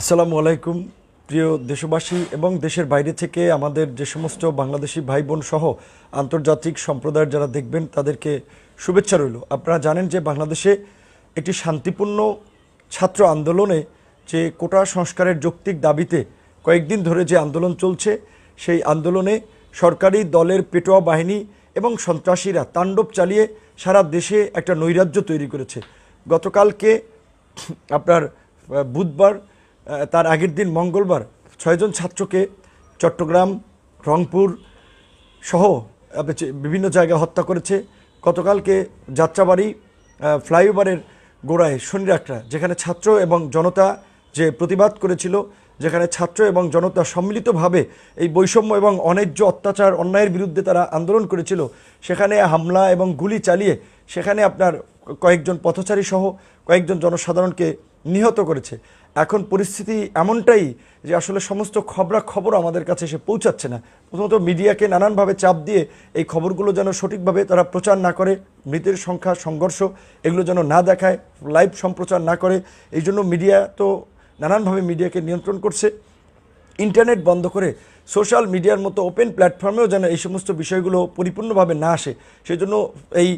আসসালামু আলাইকুম, প্রিয় দেশবাসী এবং দেশের বাইরে থেকে আমাদের যে সমস্ত বাংলাদেশি ভাই বোন সহ আন্তর্জাতিক সম্প্রদায়ের যারা দেখবেন, তাদেরকে শুভেচ্ছা রইল। আপনারা জানেন যে বাংলাদেশে একটি শান্তিপূর্ণ ছাত্র আন্দোলনে যে কোটা সংস্কারের যৌক্তিক দাবিতে কয়েকদিন ধরে যে আন্দোলন চলছে, সেই আন্দোলনে সরকারি দলের পেটোয়া বাহিনী এবং সন্ত্রাসীরা তাণ্ডব চালিয়ে সারা দেশে একটা নৈরাজ্য তৈরি করেছে। গতকালকে আপনার বুধবার তার আগের দিন মঙ্গলবার ছয়জন ছাত্রকে চট্টগ্রাম, রংপুর সহ বিভিন্ন জায়গায় হত্যা করেছে। গতকালকে যাত্রাবাড়ি ফ্লাইওভারের গোড়ায় শনিরাকরা যেখানে ছাত্র এবং জনতা যে প্রতিবাদ করেছিল, যেখানে ছাত্র এবং জনতা সম্মিলিতভাবে এই বৈষম্য এবং অন্যায্য অত্যাচার, অন্যায়ের বিরুদ্ধে তারা আন্দোলন করেছিল, সেখানে হামলা এবং গুলি চালিয়ে সেখানে আপনার কয়েকজন পথচারী সহ কয়েকজন জনসাধারণকে নিহত করেছে। এখন পরিস্থিতি এমনটাই যে আসলে সমস্ত খবরা খবর আমাদের কাছে এসে পৌঁছাচ্ছে না। প্রথমত মিডিয়াকে নানানভাবে চাপ দিয়ে এই খবরগুলো যেন সঠিকভাবে তারা প্রচার না করে, মৃতের সংখ্যা, সংঘর্ষ এগুলো যেন না দেখায়, লাইভ সম্প্রচার না করে, এই জন্য মিডিয়া তো নানানভাবে মিডিয়াকে নিয়ন্ত্রণ করছে। ইন্টারনেট বন্ধ করে সোশ্যাল মিডিয়ার মতো ওপেন প্ল্যাটফর্মেও যেন এই সমস্ত বিষয়গুলো পরিপূর্ণভাবে না আসে। সেই জন্য এই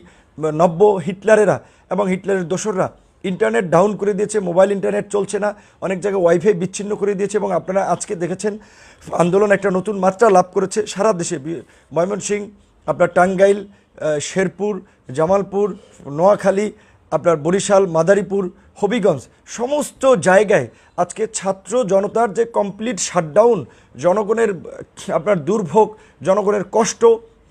নব্য হিটলারেরা এবং হিটলারের দোসররা ইন্টারনেট ডাউন করে দিয়েছে, মোবাইল ইন্টারনেট চলছে না, অনেক জায়গায় ওয়াইফাই বিচ্ছিন্ন করে দিয়েছে এবং আপনারা আজকে দেখেছেন, আন্দোলন একটা নতুন মাত্রা লাভ করেছে সারা দেশে। ময়মনসিংহ, আপনার টাঙ্গাইল শেরপুর, জামালপুর, নোয়াখালী, আপনার বরিশাল, মাদারীপুর, হবিগঞ্জ, সমস্ত জায়গায় আজকে ছাত্র জনতার যে কমপ্লিট শাটডাউন জনগণের, আপনার দুর্ভোগ, জনগণের কষ্ট,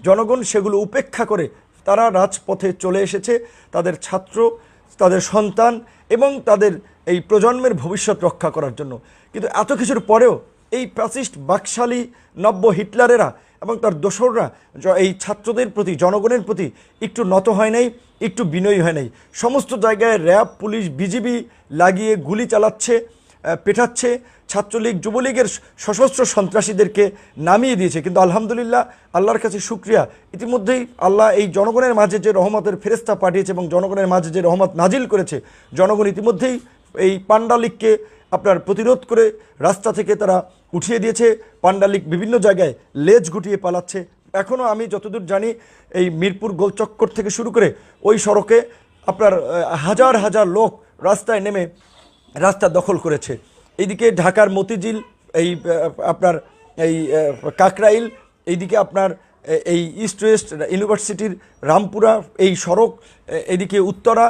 জনগণ সেগুলো উপেক্ষা করে তারা রাজপথে চলে এসেছে। তাদের ছাত্র তাদের সন্তান এবং তাদের এই প্রজন্মের ভবিষ্যৎ রক্ষা করার জন্য। কিন্তু এত কিছুর পরেও এই প্যাসিস্ট বাকশালী নব্য হিটলারেরা এবং তার দোসররা এই ছাত্রদের প্রতি, জনগণের প্রতি একটু নত হয় নাই, একটু বিনয়ী হয় নাই। সমস্ত জায়গায় র্যাব, পুলিশ, বিজিবি লাগিয়ে গুলি চালাচ্ছে পেটাচ্ছে ছাত্রলীগ যুবলীগের সশস্ত্র সন্ত্রাসীদেরকে নামিয়ে দিয়েছে। কিন্তু আলহামদুলিল্লাহ আল্লাহর কাছে শুক্রিয়া। ইতিমধ্যেই আল্লাহ এই জনগণের মাঝে যে রহমতের ফেরেস্তা পাঠিয়েছে এবং জনগণের মাঝে যে রহমত নাজিল করেছে, জনগণ ইতিমধ্যেই এই পাণ্ডালিককে আপনার প্রতিরোধ করে রাস্তা থেকে তারা উঠিয়ে দিয়েছে। পাণ্ডালিক বিভিন্ন জায়গায় লেজ গুটিয়ে পালাচ্ছে। এখনও আমি যতদূর জানি এই মিরপুর গোলচক্কর থেকে শুরু করে ওই সড়কে আপনার হাজার হাজার লোক রাস্তায় নেমে রাস্তা দখল করেছে। এইদিকে ঢাকার মতিঝিল, এই আপনার এই কাকরাইল, এইদিকে আপনার এই ইস্ট ওয়েস্ট ইউনিভার্সিটির রামপুরা, এই সড়ক এদিকে উত্তরা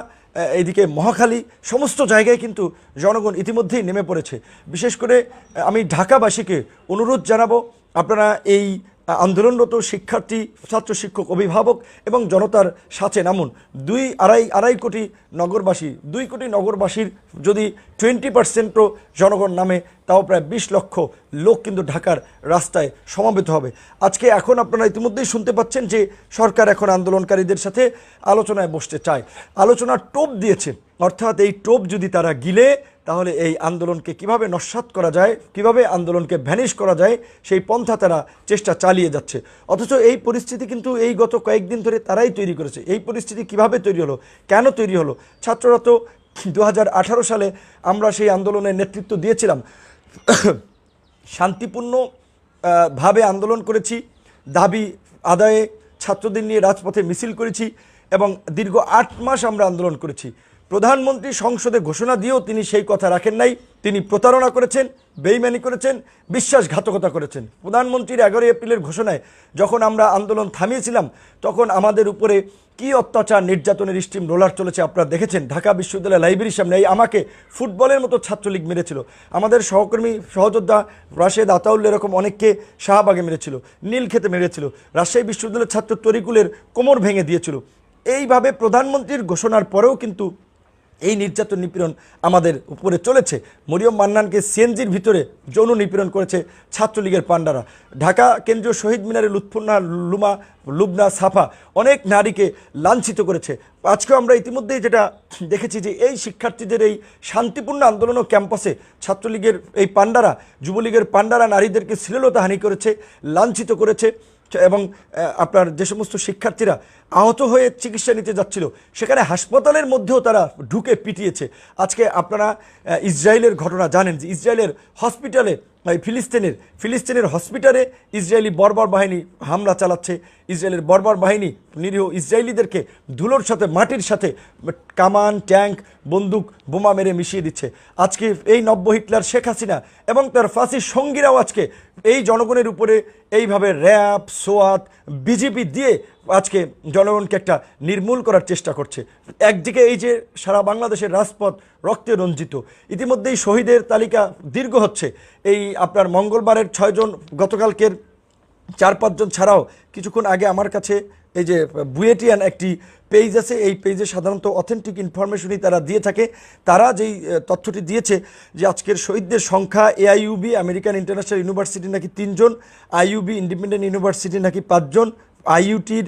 এদিকে মহাখালী, সমস্ত জায়গায় কিন্তু জনগণ ইতিমধ্যেই নেমে পড়েছে। বিশেষ করে আমি ঢাকাবাসীকে অনুরোধ জানাব, আপনারা এই আন্দোলনরত শিক্ষার্থী, ছাত্র শিক্ষক, অভিভাবক এবং জনতার সাথে নামুন। দুই আড়াই আড়াই কোটি নগরবাসী, দুই কোটি নগরবাসীর যদি টোয়েন্টি পার্সেন্টও জনগণ নামে, তাও প্রায় বিশ লক্ষ লোক কিন্তু ঢাকার রাস্তায় সমাবেত হবে। আজকে এখন আপনারা ইতিমধ্যেই শুনতে পাচ্ছেন যে সরকার এখন আন্দোলনকারীদের সাথে আলোচনায় বসতে চায়। আলোচনার টোপ দিয়েছে। অর্থাৎ এই টোপ যদি তারা গিলে তাহলে এই আন্দোলনকে কীভাবে নস্বাত করা যায়, কীভাবে আন্দোলনকে ভ্যানিশ করা যায়, সেই পন্থা তারা চেষ্টা চালিয়ে যাচ্ছে। অথচ এই পরিস্থিতি কিন্তু এই গত কয়েকদিন ধরে তারাই তৈরি করেছে। এই পরিস্থিতি কীভাবে তৈরি হলো, কেন তৈরি হলো? ছাত্ররা তো দু হাজার আঠারো সালে আমরা সেই আন্দোলনের নেতৃত্ব দিয়েছিলাম। শান্তিপূর্ণ ভাবে আন্দোলন করেছি, দাবি আদায়ে ছাত্রদের নিয়ে রাজপথে মিছিল করেছি এবং দীর্ঘ আট মাস আমরা আন্দোলন করেছি। প্রধানমন্ত্রী সংসদে ঘোষণা দিয়েও তিনি সেই কথা রাখেন নাই। তিনি প্রতারণা করেছেন, বেইমানি করেছেন, বিশ্বাসঘাতকতা করেছেন। প্রধানমন্ত্রীর এগারোই এপ্রিলের ঘোষণায় যখন আমরা আন্দোলন থামিয়েছিলাম, তখন আমাদের উপরে কি অত্যাচার, নির্যাতনের স্টিম রোলার চলেছে আপনারা দেখেছেন। ঢাকা বিশ্ববিদ্যালয় লাইব্রেরির সামনে এই আমাকে ফুটবলের মতো ছাত্রলীগ মেরেছিল। আমাদের সহকর্মী, সহযোদ্ধা রাশেদ আতাউল এরকম অনেককে শাহবাগে মেরেছিল নীল নীলক্ষেতে মেরেছিল। রাজশাহী বিশ্ববিদ্যালয়ের ছাত্র তরিকুলের কোমর ভেঙে দিয়েছিল। এইভাবে প্রধানমন্ত্রীর ঘোষণার পরেও কিন্তু এই নির্যাতন নিপীড়ন আমাদের উপরে চলেছে। মরিয়ম মান্নানকে সিএনজির ভিতরে যৌন নিপীড়ন করেছে ছাত্রলীগের পান্ডারা ঢাকা কেন্দ্রীয় শহীদ মিনারে লুৎফুন্না লুমা, লুবনা সাফা অনেক নারীকে লাঞ্ছিত করেছে। আজকেও আমরা ইতিমধ্যেই যেটা দেখেছি যে এই শিক্ষার্থীদের এই শান্তিপূর্ণ আন্দোলন ও ক্যাম্পাসে ছাত্রলীগের এই পান্ডারা যুবলীগের পান্ডারা নারীদেরকে শ্লীলতাহানি করেছে, লাঞ্ছিত করেছে এবং আপনার যে সমস্ত শিক্ষার্থীরা আহত হয়ে চিকিৎসা নিতে যাচ্ছিল। সেখানে হাসপাতালের মধ্যেও তারা ঢুকে পিটিয়েছে। আজকে আপনারা ইসরায়েলের ঘটনা জানেন যে ইসরায়েলের হসপিটালে ফিলিস্তিনের ফিলিস্তিনের হসপিটালে ইসরায়েলি বর্বর বাহিনী হামলা চালাচ্ছে। ইসরায়েলের বর্বর বাহিনী নিরীহ ইসরায়েলিদেরকে ধুলোর সাথে, মাটির সাথে কামান, ট্যাঙ্ক, বন্দুক, বোমা মেরে মিশিয়ে দিচ্ছে। আজকে এই নব্য হিটলার শেখ হাসিনা এবং তার ফাঁসির সঙ্গীরাও আজকে এই জনগণের উপরে এইভাবে র্যাব, সোয়াত, বিজেপি দিয়ে আজকে জনগণকে একটা নির্মূল করার চেষ্টা করছে। একদিকে এই যে সারা বাংলাদেশের রাজপথ রক্তে রঞ্জিত, ইতিমধ্যেই শহীদের তালিকা দীর্ঘ হচ্ছে। এই আপনার মঙ্গলবারের ছয়জন গতকালকের চার পাঁচজন ছাড়াও কিছুক্ষণ আগে আমার কাছে এই যে বুয়েটিয়ান একটি পেজ আছে, এই পেজে সাধারণত অথেন্টিক ইনফরমেশনই তারা দিয়ে থাকে। তারা যেই তথ্যটি দিয়েছে যে আজকের শহীদদের সংখ্যা এআইইউবি আমেরিকান ইন্টারন্যাশনাল ইউনিভার্সিটি নাকি তিনজন আইইউবি ইন্ডিপেন্ডেন্ট ইউনিভার্সিটি নাকি পাঁচজন আইইউটির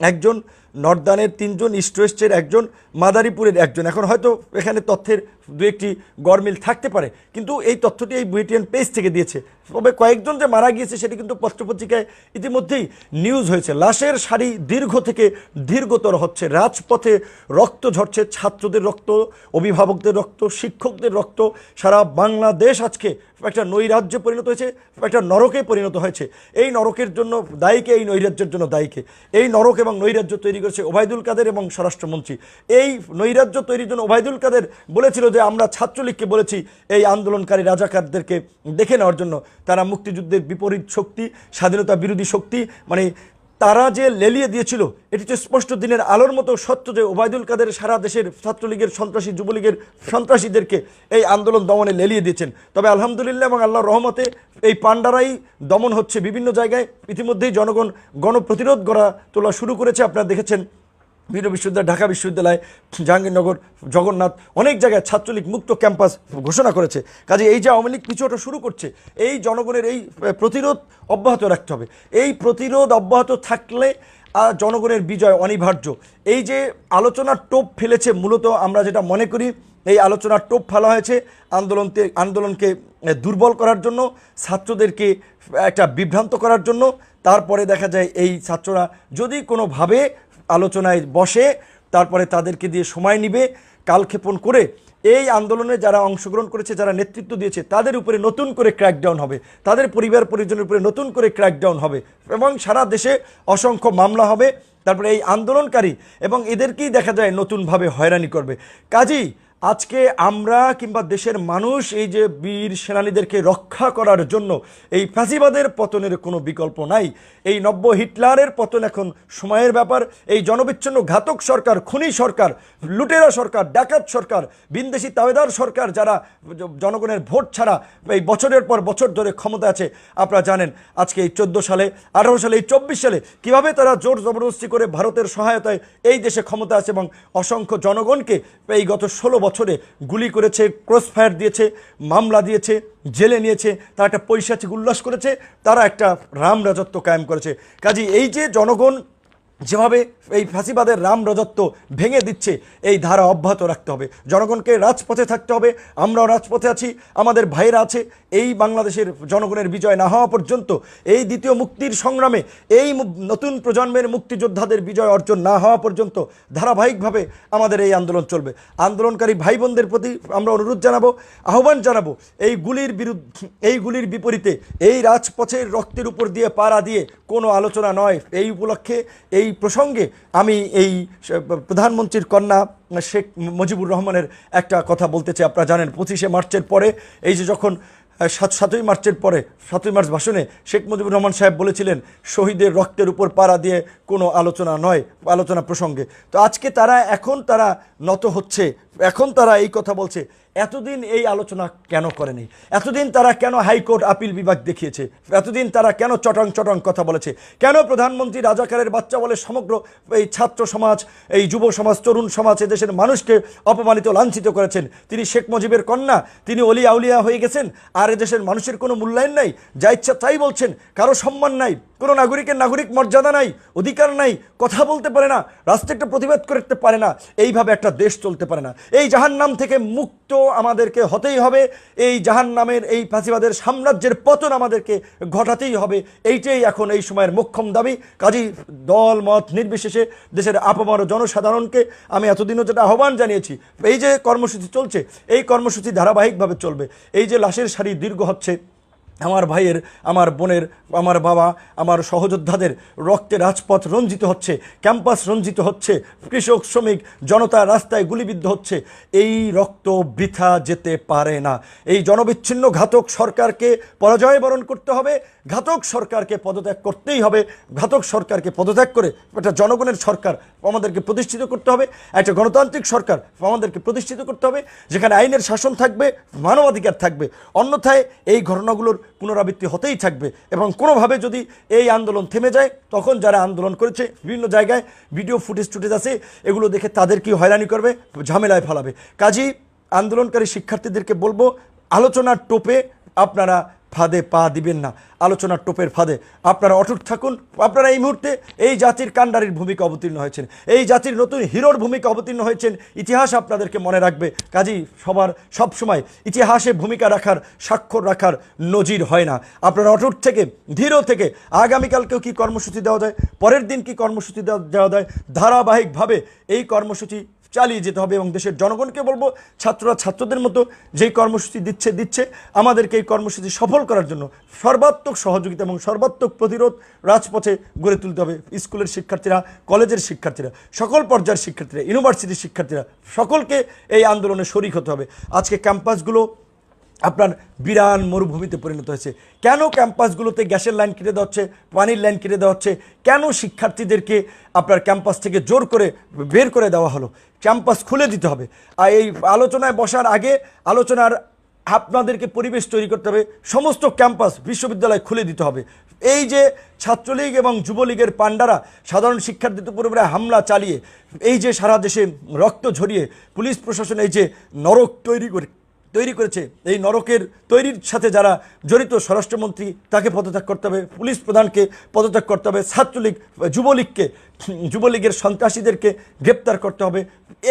একজন নর্দানের তিনজন ইস্ট ওয়েস্টের একজন মাদারীপুরের একজন। এখন হয়তো এখানে তথ্যের দু একটি গরমিল থাকতে পারে। কিন্তু এই তথ্যটি এই বুয়েটিয়ান পেজ থেকে দিয়েছে। তবে কয়েকজন যে মারা গিয়েছে সেটি কিন্তু পত্রপত্রিকায় ইতিমধ্যেই নিউজ হয়েছে। লাশের সারি দীর্ঘ থেকে দীর্ঘতর হচ্ছে। রাজপথে রক্ত ঝরছে, ছাত্রদের রক্ত, অভিভাবকদের রক্ত, শিক্ষকদের রক্ত। সারা বাংলাদেশ আজকে একটা নৈরাজ্যে পরিণত হয়েছে, একটা নরকে পরিণত হয়েছে। এই নরকের জন্য দায়ীকে, এই নৈরাজ্যের জন্য দায়ীকে। এই নরক এবং নৈরাজ্য তৈরি করেছে ওবায়দুল কাদের এবং স্বরাষ্ট্রমন্ত্রী। এই নৈরাজ্য তৈরির জন্য ওবায়দুল কাদের বলেছিল যে আমরা ছাত্রলীগকে বলেছি, এই আন্দোলনকারী রাজাকারদেরকে দেখে নেওয়ার জন্য। তারা মুক্তিযুদ্ধের বিপরীত শক্তি, স্বাধীনতা বিরোধী শক্তি মানে তারা যে লেলিয়ে দিয়েছিল, এটি তো স্পষ্ট দিনের আলোর মতো সত্য যে ওবায়দুল কাদের সারা দেশের ছাত্রলীগের সন্ত্রাসী, যুবলীগের সন্ত্রাসীদেরকে এই আন্দোলন দমনে লেলিয়ে দিয়েছেন। তবে আলহামদুলিল্লাহ এবং আল্লাহর রহমতে এই পাণ্ডারাই দমন হচ্ছে বিভিন্ন জায়গায়। ইতিমধ্যেই জনগণ গণপ্রতিরোধ গড়া তোলা শুরু করেছে, আপনারা দেখেছেন। বিভিন্ন বিশ্ববিদ্যালয়, ঢাকা বিশ্ববিদ্যালয়, জাহাঙ্গীরনগর, জগন্নাথ, অনেক জায়গায় ছাত্রলীগ মুক্ত ক্যাম্পাস ঘোষণা করেছে। কাজে এই যে আওয়ামী লীগ পিছুটা শুরু করছে, এই জনগণের এই প্রতিরোধ অব্যাহত রাখতে হবে। এই প্রতিরোধ অব্যাহত থাকলে জনগণের বিজয় অনিবার্য। এই যে আলোচনার টোপ ফেলেছে, মূলত আমরা যেটা মনে করি, এই আলোচনার টোপ ফেলা হয়েছে আন্দোলনকে আন্দোলনকে দুর্বল করার জন্য, ছাত্রদেরকে একটা বিভ্রান্ত করার জন্য। তারপরে দেখা যায়, এই ছাত্ররা যদি কোনোভাবে আলোচনায় বসে তারপরে তাদেরকে দিয়ে সময় নিবে, কালক্ষেপণ করে এই আন্দোলনে যারা অংশগ্রহণ করেছে, যারা নেতৃত্ব দিয়েছে, তাদের উপরে নতুন করে ক্র্যাকডাউন হবে। তাদের পরিবার পরিজনের উপরে নতুন করে ক্র্যাকডাউন হবে। এবং সারা দেশে অসংখ্য মামলা হবে। তারপরে এই আন্দোলনকারী এবং এদেরকেই দেখা যায় নতুনভাবে হয়রানি করবে। কাজেই আজকে আমরা কিংবা দেশের মানুষ এই যে বীর সেনানীদেরকে রক্ষা করার জন্য এই ফাঁসিবাদের পতনের কোনো বিকল্প নাই। এই নব্য হিটলারের পতন এখন সময়ের ব্যাপার। এই জনবিচ্ছিন্ন ঘাতক সরকার, খুনি সরকার, লুটেরা সরকার, ডাকাত সরকার, বিনদেশি তাবেদার সরকার যারা জনগণের ভোট ছাড়া এই বছরের পর বছর ধরে ক্ষমতা আছে, আপনারা জানেন আজকে এই চোদ্দ সালে, আঠারো সালে, এই চব্বিশ সালে কীভাবে তারা জোর জবরদস্তি করে ভারতের সহায়তায় এই দেশে ক্ষমতা আছে এবং অসংখ্য জনগণকে এই গত ষোলো গুলি করেছে ক্রস ফায়ার দিয়েছে, মামলা দিয়েছে, জেলে নিয়েছে, তারা একটা পৈশাচিক উল্লাস করেছে, তারা একটা রাম রাজত্ব কায়েম করেছে। কাজে এই যে জনগণ যেভাবে এই ফাঁসিবাদের রাম রাজত্ব ভেঙে দিচ্ছে, এই ধারা অব্যাহত রাখতে হবে। জনগণকে রাজপথে থাকতে হবে। আমরাও রাজপথে আছি, আমাদের ভাইরা আছে। এই বাংলাদেশের জনগণের বিজয় না হওয়া পর্যন্ত এই দ্বিতীয় মুক্তির সংগ্রামে, এই নতুন প্রজন্মের মুক্তিযোদ্ধাদের বিজয় অর্জন না হওয়া পর্যন্ত ধারাবাহিকভাবে আমাদের এই আন্দোলন চলবে। আন্দোলনকারী ভাই বোনদের প্রতি আমরা অনুরোধ জানাব, আহ্বান জানাব, এই গুলির বিরুদ্ধে এই গুলির বিপরীতে এই রাজপথের রক্তের উপর দিয়ে পাড়া দিয়ে কোনো আলোচনা নয়। এই উপলক্ষে এই প্রসঙ্গে আমি এই প্রধানমন্ত্রীর কন্যা শেখ মুজিবুর রহমানের একটা কথা বলতে চাই। আপনারা জানেন, পঁচিশে মার্চের পরে, এই যে যখন সাত, সাতই মার্চের পরে, সাতই মার্চ ভাষণে শেখ মুজিবুর রহমান সাহেব বলেছিলেন, শহীদের রক্তের উপর পাড়া দিয়ে কোনো আলোচনা নয়, আলোচনা প্রসঙ্গে। তো আজকে তারা, এখন তারা নত হচ্ছে এখন তারা এই কথা বলছে, এতদিন এই আলোচনা কেন করেনি? এতদিন তারা কেন হাইকোর্ট আপিল বিভাগ দেখিয়েছে? এতদিন তারা কেন চটং চটং কথা বলেছে? কেন প্রধানমন্ত্রী রাজাকারের বাচ্চা বলে সমগ্র এই ছাত্র সমাজ, এই যুব সমাজ, তরুণ সমাজ দেশের মানুষকে অপমানিত, লাঞ্ছিত করেছেন? তিনি শেখ মুজিবের কন্যা, তিনি অলি আউলিয়া হয়ে গেছেন? আর এদেশের মানুষের কোনো মূল্যায়ন নাই? যা ইচ্ছা তাই বলছেন, কারও সম্মান নাই। কোনো নাগরিকের নাগরিক মর্যাদা নাই, অধিকার নাই, কথা বলতে পারে না রাস্তায় একটা প্রতিবাদ করতে পারে না, এইভাবে একটা দেশ চলতে পারে না। এই জাহান নাম থেকে মুক্ত আমাদেরকে হতেই হবে, এই জাহান নামের এই ফাঁসিবাদের সাম্রাজ্যের পতন আমাদেরকে ঘটাতেই হবে, এইটাই এখন এই সময়ের মোক্ষম দাবি। কাজী দল, মত নির্বিশেষে দেশের আপামর জনসাধারণকে আমি এতদিনও যেটা আহ্বান জানিয়েছি, এই যে কর্মসূচি চলছে, এই কর্মসূচি ধারাবাহিকভাবে চলবে, এই যে লাশের সারি দীর্ঘ হচ্ছে আমার ভাইয়ের, আমার বোনের, আমার বাবা, আমার সহযোদ্ধাদের রক্তে রাজপথ রঞ্জিত হচ্ছে, ক্যাম্পাস রঞ্জিত হচ্ছে, কৃষক, শ্রমিক, জনতা রাস্তায় গুলিবিদ্ধ হচ্ছে। এই রক্ত বৃথা যেতে পারে না। এই জনবিচ্ছিন্ন ঘাতক সরকারকে পরাজয় বরণ করতে হবে। ঘাতক সরকারকে পদত্যাগ করতেই হবে। ঘাতক সরকারকে পদত্যাগ করে একটা জনগণের সরকার আমাদেরকে প্রতিষ্ঠিত করতে হবে। একটা গণতান্ত্রিক সরকার আমাদেরকে প্রতিষ্ঠিত করতে হবে, যেখানে আইনের শাসন থাকবে, মানবাধিকার থাকবে। অন্যথায় এই ঘটনাগুলোর পুনরাবৃত্তি হতেই থাকবে এবং কোনোভাবে যদি এই আন্দোলন থেমে যায়, তখন যারা আন্দোলন করেছে, বিভিন্ন জায়গায় ভিডিও ফুটেজ টুটেজ আছে, এগুলো দেখে তাদের কি হয়রানি করবে, ঝামেলায় ফেলাবে। কাজী, আন্দোলনকারী শিক্ষার্থীদেরকে বলব, আলোচনার টোপে আপনারা ফাঁদে পা দিবেন না। আলোচনার টোপের ফাঁদে। আপনারা অটুট থাকুন। আপনারা এই মুহূর্তে এই জাতির কাণ্ডারির ভূমিকা অবতীর্ণ হয়েছেন। এই জাতির নতুন হিরোর ভূমিকা অবতীর্ণ হয়েছেন। ইতিহাস আপনাদেরকে মনে রাখবে। কাজী সবার সব সময় ইতিহাসে ভূমিকা রাখার, স্বাক্ষর রাখার নজির হয় না। আপনারা অটুট থেকে, ধীর থেকে আগামীকালকেও কি কর্মসূচি দেওয়া যায়? পরের দিন কি কর্মসূচি দেওয়া যায়? ধারাবাহিকভাবে এই কর্মসূচি চালিয়ে যেতে হবে এবং দেশের জনগণকে বলব, ছাত্ররা ছাত্রদের মতো যেই কর্মসূচি দিচ্ছে দিচ্ছে, আমাদেরকে এই কর্মসূচি সফল করার জন্য সর্বাত্মক সহযোগিতা এবং সর্বাত্মক প্রতিরোধ রাজপথে গড়ে তুলতে হবে। স্কুলের শিক্ষার্থীরা, কলেজের শিক্ষার্থীরা, সকল পর্যায়ের শিক্ষার্থীরা, ইউনিভার্সিটির শিক্ষার্থীরা, সকলকে এই আন্দোলনে শরিক হতে হবে। আজকে ক্যাম্পাসগুলো আপনার বিরান মরুভূমিতে পরিণত হয়েছে। কেন ক্যাম্পাসগুলোতে গ্যাসের লাইন কেটে দেওয়া হচ্ছে, পানির লাইন কেটে দেওয়া হচ্ছে? কেন শিক্ষার্থীদেরকে আপনার ক্যাম্পাস থেকে জোর করে বের করে দেওয়া হলো? ক্যাম্পাস খুলে দিতে হবে। আর এই আলোচনায় বসার আগে আলোচনার আপনাদেরকে পরিবেশ তৈরি করতে হবে। সমস্ত ক্যাম্পাস বিশ্ববিদ্যালয় খুলে দিতে হবে। এই যে ছাত্রলীগ এবং যুবলীগের পাণ্ডারা সাধারণ শিক্ষার্থীদের উপরে হামলা চালিয়ে, এই যে সারা দেশে রক্ত ঝরিয়ে, পুলিশ প্রশাসন এই যে নরক তৈরি করে তৈরি করেছে। এই নরকের তৈরির সাথে যারা জড়িত স্বরাষ্ট্রমন্ত্রী, তাকে পদত্যাগ করতে হবে। পুলিশ প্রধানকে পদত্যাগ করতে হবে। ছাত্রলীগ, যুবলীগকে, যুবলীগের সন্ত্রাসীদেরকে গ্রেপ্তার করতে হবে।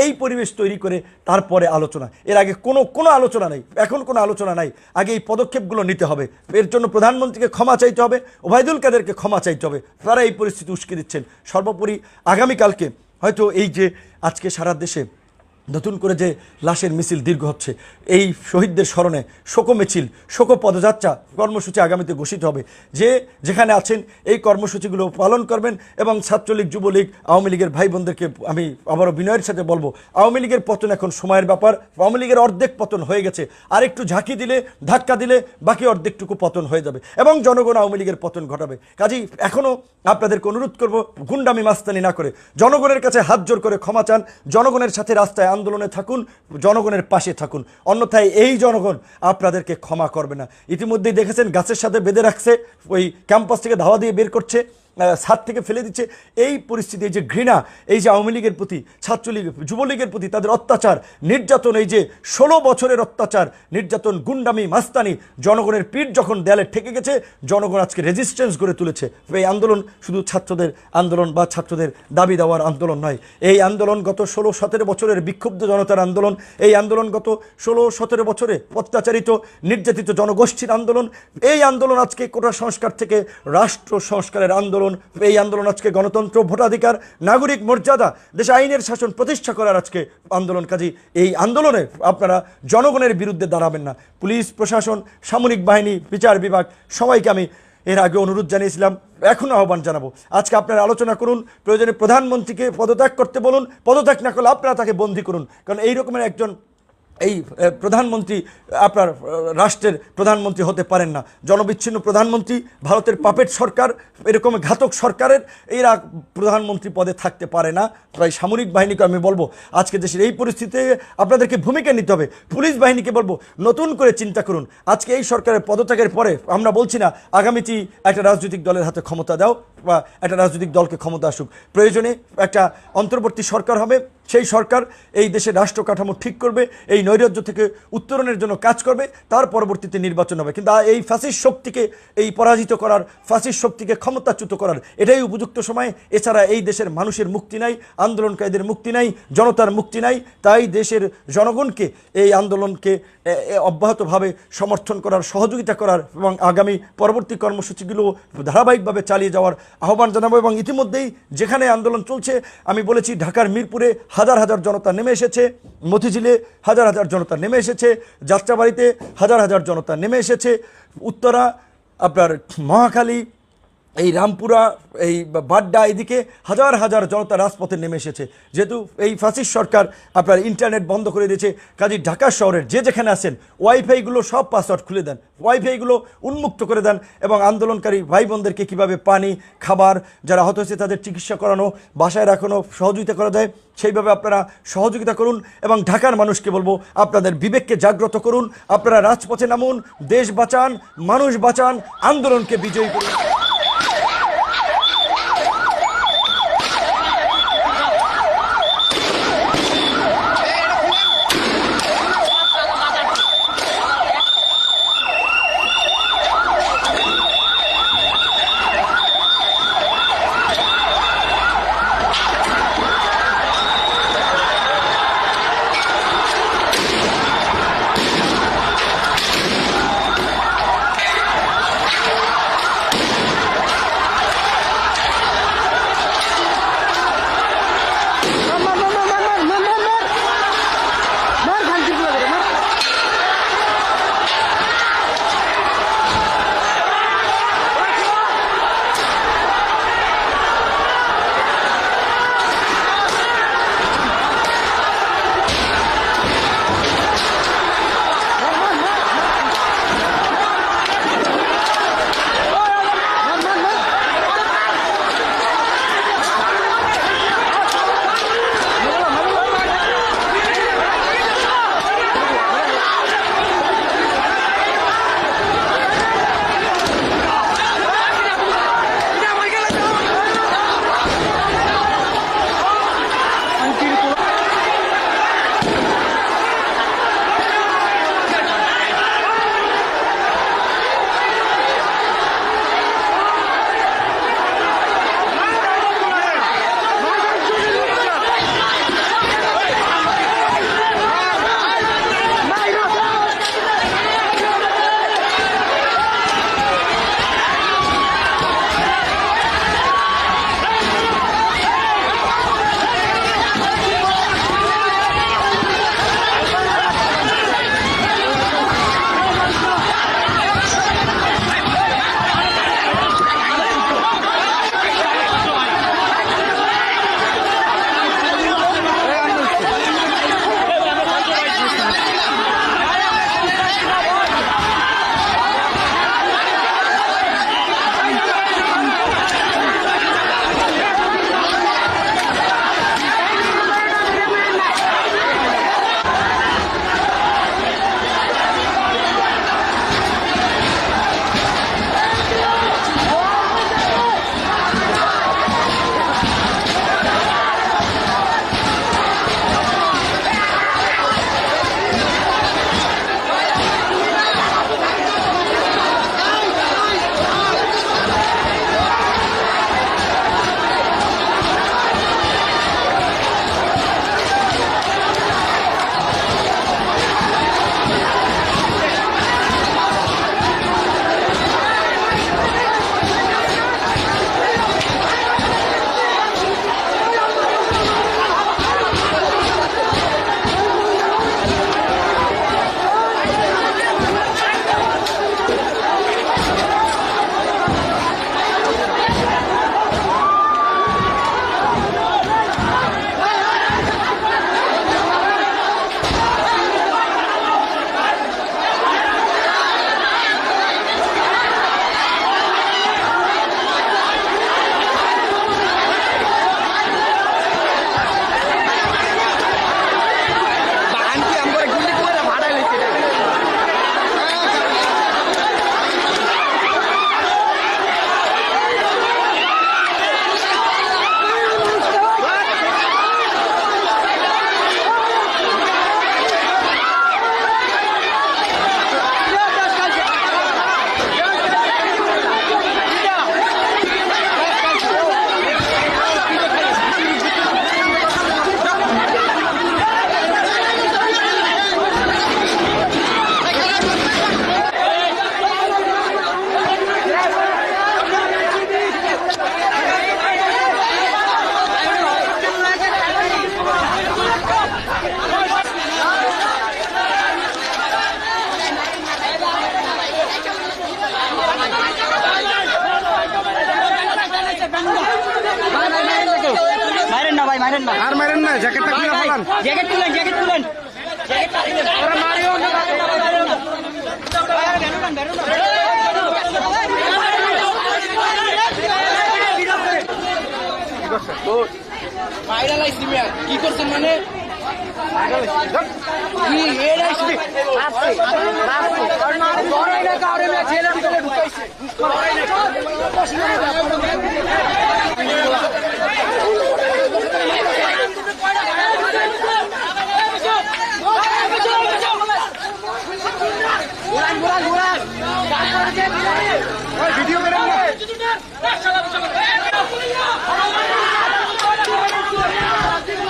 এই পরিবেশ তৈরি করে তারপরে আলোচনা। এর আগে কোনো কোনো আলোচনা নেই। এখন কোনো আলোচনা নাই। আগে এই পদক্ষেপগুলো নিতে হবে। এর জন্য প্রধানমন্ত্রীকে ক্ষমা চাইতে হবে। ওবায়দুল কাদেরকে ক্ষমা চাইতে হবে। তারা এই পরিস্থিতি উস্কে দিচ্ছেন। সর্বোপরি আগামীকালকে হয়তো এই যে আজকে সারা দেশে নতুন করে যে লাশের মিছিল দীর্ঘ হচ্ছে, এই শহীদদের স্মরণে শোক মিছিল শোক পদযাত্রা কর্মসূচি আগামীতে ঘোষিত হবে। যে যেখানে আছেন, এই কর্মসূচিগুলো পালন করবেন এবং ছাত্রলীগ, যুবলীগ, আওয়ামী লীগের ভাই বোনদেরকে আমি আবারও বিনয়ের সাথে বলব, আওয়ামী লীগের পতন এখন সময়ের ব্যাপার, আওয়ামী লীগের অর্ধেক পতন হয়ে গেছে আর একটু ঝাঁকি দিলে, ধাক্কা দিলে বাকি অর্ধেকটুকু পতন হয়ে যাবে এবং জনগণ আওয়ামী লীগের পতন ঘটাবে। কাজেই এখনও আপনাদেরকে অনুরোধ করব, গুন্ডামি মাস্তানি না করে, জনগণের কাছে হাত জোর করে ক্ষমা চান, জনগণের সাথে রাস্তায় আন্দোলনে থাকুন, জনগণের পাশে থাকুন। অন্যথায় এই জনগণ আপনাদেরকে ক্ষমা করবে না। ইতিমধ্যেই দেখেছেন গাছের সাথে বেঁধে রাখছে, ওই ক্যাম্পাস থেকে ধাওয়া দিয়ে বের করছে। ছাদ থেকে ফেলে দিচ্ছে। এই পরিস্থিতি যে ঘৃণা, এই যে আওয়ামী লীগের প্রতি, ছাত্রলীগ, যুবলীগের প্রতি তাদের অত্যাচার, নির্যাতন, এই যে ষোলো বছরের অত্যাচার, নির্যাতন, গুন্ডামি, মাস্তানি, জনগণের পিঠ যখন দেয়ালে ঠেকে গেছে, জনগণ আজকে রেজিস্ট্যান্স গড়ে তুলেছে। এই আন্দোলন শুধু ছাত্রদের আন্দোলন বা ছাত্রদের দাবি দেওয়ার আন্দোলন নয়। এই আন্দোলন গত ষোলো সতেরো বছরের বিক্ষুব্ধ জনতার আন্দোলন, এই আন্দোলন গত ষোলো সতেরো বছরে অত্যাচারিত, নির্যাতিত জনগোষ্ঠীর আন্দোলন, এই আন্দোলন আজকে কোটা সংস্কার থেকে রাষ্ট্র সংস্কারের আন্দোলন এই আন্দোলন আজকে গণতন্ত্র ভোটাধিকার, নাগরিক মর্যাদা, দেশে আইনের শাসন প্রতিষ্ঠা করার আজকে আন্দোলন। কাজী, এই আন্দোলনে আপনারা জনগণের বিরুদ্ধে দাঁড়াবেন না। পুলিশ, প্রশাসন, সামরিক বাহিনী, বিচার বিভাগ, সবাইকে আমি এর আগে অনুরোধ জানিয়েছিলাম এখনও আহ্বান জানাব। আজকে আপনারা আলোচনা করুন, প্রয়োজনে প্রধানমন্ত্রীকে পদত্যাগ করতে বলুন, পদত্যাগ না করলে আপনারা তাকে বন্দী করুন। কারণ এই রকমের একজন এই প্রধানমন্ত্রী, আপনার রাষ্ট্রের প্রধানমন্ত্রী হতে পারেন না। জনবিচ্ছিন্ন প্রধানমন্ত্রী, ভারতের পাপেট সরকার, এরকম ঘাতক সরকারের, এরা প্রধানমন্ত্রী পদে থাকতে পারে না। তাই সামরিক বাহিনীকে আমি বলব, আজকে দেশের এই পরিস্থিতিতে আপনাদেরকে ভূমিকা নিতে হবে। পুলিশ বাহিনীকে বলব, নতুন করে চিন্তা করুন। আজকে এই সরকারের পদত্যাগের পরে, আমরা বলছি না আগামীতে একটা রাজনৈতিক দলের হাতে ক্ষমতা দাও। একটা রাজনৈতিক দলকে ক্ষমতা আসুক। প্রয়োজনে একটা অন্তর্বর্তী সরকার হবে, সেই সরকার এই দেশের রাষ্ট্র কাঠামো ঠিক করবে, এই নৈরাজ্য থেকে উত্তরণের জন্য কাজ করবে, তার পরবর্তীতে নির্বাচন হবে। কিন্তু এই ফাঁসির শক্তিকে, এই পরাজিত করার ফাঁসির শক্তিকে ক্ষমতাচ্যুত করার, এটাই উপযুক্ত সময়। এছাড়া এই দেশের মানুষের মুক্তি নাই, আন্দোলনকারীদের মুক্তি নাই, জনতার মুক্তি নাই, তাই দেশের জনগণকে এই আন্দোলনকে অব্যাহতভাবে সমর্থন করার, সহযোগিতা করার এবং আগামী পরবর্তী কর্মসূচিগুলো ধারাবাহিকভাবে চালিয়ে যাওয়ার আহ্বান জানাব এবং ইতিমধ্যেই যেখানে আন্দোলন চলছে, আমি বলেছি ঢাকার মিরপুরে হাজার হাজার জনতা নেমে এসেছে, মতিঝিলে হাজার হাজার জনতা নেমে এসেছে, যাত্রাবাড়িতে হাজার হাজার জনতা নেমে এসেছে, উত্তরা, আপনার মহাখালী এই রামপুরা, এই বাড্ডা এদিকে হাজার হাজার জনতা রাজপথে নেমে এসেছে। যেহেতু এই ফাঁসির সরকার আপনার ইন্টারনেট বন্ধ করে দিয়েছে, কাজে ঢাকা শহরের যে যেখানে আছেন ওয়াইফাইগুলো সব পাসওয়ার্ড খুলে দেন। ওয়াইফাইগুলো উন্মুক্ত করে দেন এবং আন্দোলনকারী ভাই বোনদেরকে কীভাবে পানি, খাবার, যারা হত হয়েছে তাদের চিকিৎসা করানো, বাসায় রাখানো, সহযোগিতা করা যায়, সেইভাবে আপনারা সহযোগিতা করুন এবং ঢাকার মানুষকে বলব, আপনাদের বিবেককে জাগ্রত করুন, আপনারা রাজপথে নামুন, দেশ বাঁচান, মানুষ বাঁচান, আন্দোলনকে বিজয়ী করুন। ভাইরাল আইসি মিয়া কি করছেন মানে ভিডিও করেন না